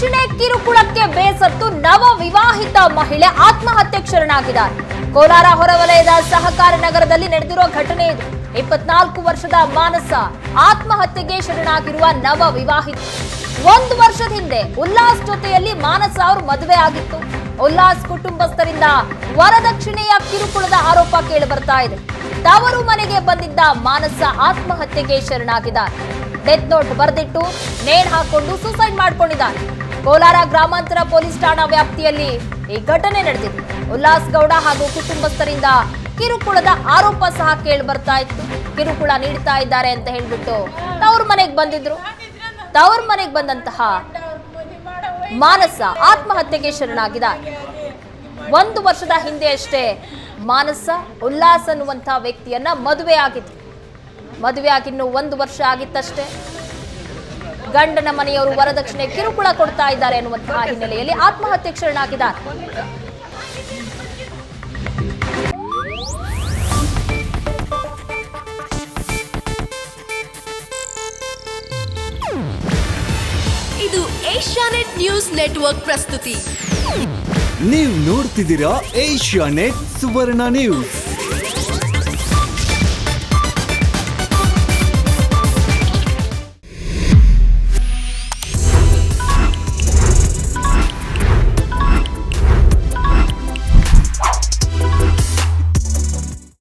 ವರದಕ್ಷಿಣೆ ಕಿರುಕುಳಕ್ಕೆ ಬೇಸತ್ತು ನವ ವಿವಾಹಿತ ಮಹಿಳೆ ಆತ್ಮಹತ್ಯೆ ಶರಣಾಗಿದ್ದಾರೆ ಕೋಲಾರ ಹೊರವಲಯದ ಸಹಕಾರ ನಗರದಲ್ಲಿ ನಡೆದಿರುವ ಘಟನೆ ಇದು. ಇಪ್ಪತ್ನಾಲ್ಕು ವರ್ಷದ ಮಾನಸ ಆತ್ಮಹತ್ಯೆಗೆ ಶರಣಾಗಿರುವ ನವ ವಿವಾಹಿತ ಒಂದು ವರ್ಷದ ಹಿಂದೆ ಉಲ್ಲಾಸ್ ಜೊತೆಯಲ್ಲಿ ಮಾನಸ ಅವರು ಮದುವೆ ಆಗಿತ್ತು. ಉಲ್ಲಾಸ್ ಕುಟುಂಬಸ್ಥರಿಂದ ವರದಕ್ಷಿಣೆಯ ಕಿರುಕುಳದ ಆರೋಪ ಕೇಳಿ ಬರ್ತಾ ಇದೆ. ತವರು ಮನೆಗೆ ಬಂದಿದ್ದ ಮಾನಸ ಆತ್ಮಹತ್ಯೆಗೆ ಶರಣಾಗಿದ್ದಾರೆ. ಡೆತ್ ನೋಟ್ ಬರೆದಿಟ್ಟು ನೇಣ್ ಹಾಕೊಂಡು ಸೂಸೈಡ್ ಮಾಡ್ಕೊಂಡಿದ್ದಾನೆ ಕೋಲಾರ ಗ್ರಾಮಾಂತರ ಪೊಲೀಸ್ ಠಾಣಾ ವ್ಯಾಪ್ತಿಯಲ್ಲಿ ಈ ಘಟನೆ ನಡೆದಿದೆ. ಉಲ್ಲಾಸ್ ಗೌಡ ಹಾಗೂ ಕುಟುಂಬಸ್ಥರಿಂದ ಕಿರುಕುಳದ ಆರೋಪ ಸಹ ಕೇಳಿ ಬರ್ತಾ ಇತ್ತು. ಕಿರುಕುಳ ನೀಡ್ತಾ ಇದ್ದಾರೆ ಅಂತ ಹೇಳ್ಬಿಟ್ಟು ತವ್ರ ಮನೆಗೆ ಬಂದಿದ್ರು. ತವ್ರ ಮನೆಗೆ ಬಂದಂತಹ ಮಾನಸ ಆತ್ಮಹತ್ಯೆಗೆ ಶರಣಾಗಿದ ಒಂದು ವರ್ಷದ ಹಿಂದೆ ಅಷ್ಟೇ ಮಾನಸ ಉಲ್ಲಾಸ್ ಅನ್ನುವಂತಹ ವ್ಯಕ್ತಿಯನ್ನ ಮದುವೆ ಆಗಿತ್ತು ಮದುವೆ ಆಗಿನ್ನು ಒಂದು ವರ್ಷ ಆಗಿತ್ತಷ್ಟೇ. ಗಂಡನ ಮನೆಯವರು ವರದಕ್ಷಿಣೆ ಕಿರುಕುಳ ಕೊಡ್ತಾ ಇದ್ದಾರೆ ಎನ್ನುವಂತಹ ಹಿನ್ನೆಲೆಯಲ್ಲಿ ಆತ್ಮಹತ್ಯೆ ಶರಣಾಗಿದ್ದಾರೆ ಇದು ಏಷ್ಯಾನೆಟ್ ನ್ಯೂಸ್ ನೆಟ್ವರ್ಕ್ ಪ್ರಸ್ತುತಿ. ನೀವು ನೋಡ್ತಿದ್ದೀರಾ ಏಷ್ಯಾ ನೆಟ್ ಸುವರ್ಣ ನ್ಯೂಸ್.